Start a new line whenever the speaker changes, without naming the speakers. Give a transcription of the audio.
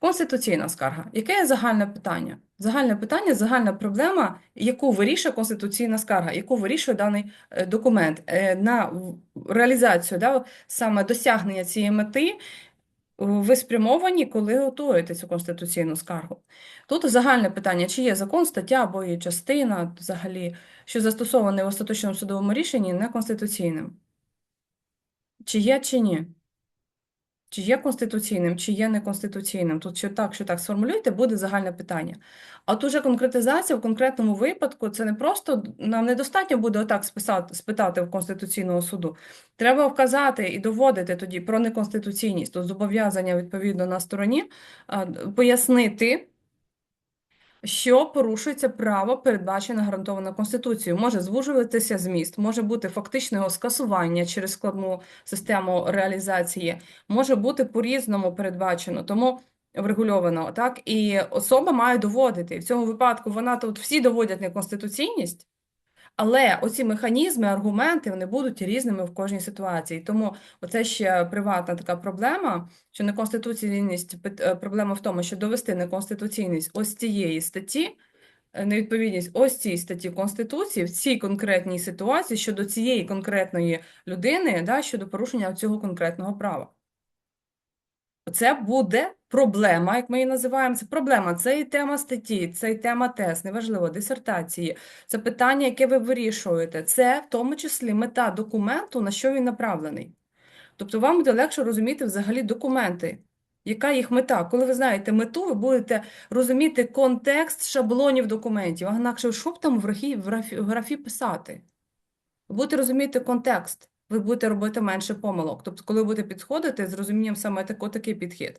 Конституційна скарга. Яке є загальне питання? Загальне питання, загальна проблема, яку вирішує конституційна скарга, яку вирішує даний е, документ. Е, На реалізацію, да, саме досягнення цієї мети е, ви спрямовані, коли готуєте цю конституційну скаргу. Тут загальне питання, чи є закон, стаття або її частина, взагалі, що застосований в остаточному судовому рішенні, неконституційним. Чи є, чи ні? Чи є конституційним, чи є неконституційним? Тут що так, що так сформулюйте, буде загальне питання. А от уже конкретизація в конкретному випадку це не просто нам недостатньо буде отак списати, спитати в Конституційного суду. Треба вказати і доводити тоді про неконституційність, то зобов'язання відповідно на стороні пояснити. Що порушується право, передбачене гарантовано Конституцією. Може звужуватися зміст, може бути фактичне його скасування через складну систему реалізації, може бути по-різному передбачено, тому врегульовано, так? І особа має доводити. В цьому випадку вона тут всі доводять неконституційність, але оці механізми, аргументи вони будуть різними в кожній ситуації. Тому оце ще приватна така проблема, що неконституційність е, проблема в тому, що довести неконституційність ось цієї статті, е, невідповідність ось цій статті Конституції в цій конкретній ситуації щодо цієї конкретної людини, да, щодо порушення цього конкретного права. Це буде проблема, як ми її називаємо. Це проблема, це і тема статті, це і тема тест, неважливо, дисертації. Це питання, яке ви вирішуєте. Це в тому числі мета документу, на що він направлений. Тобто вам буде легше розуміти взагалі документи. Яка їх мета? Коли ви знаєте мету, ви будете розуміти контекст шаблонів документів. А інакше, що б там в графі, в графі, писати? Ви будете розуміти контекст, ви будете робити менше помилок. Тобто, коли будете підходити з розумінням саме такий підхід.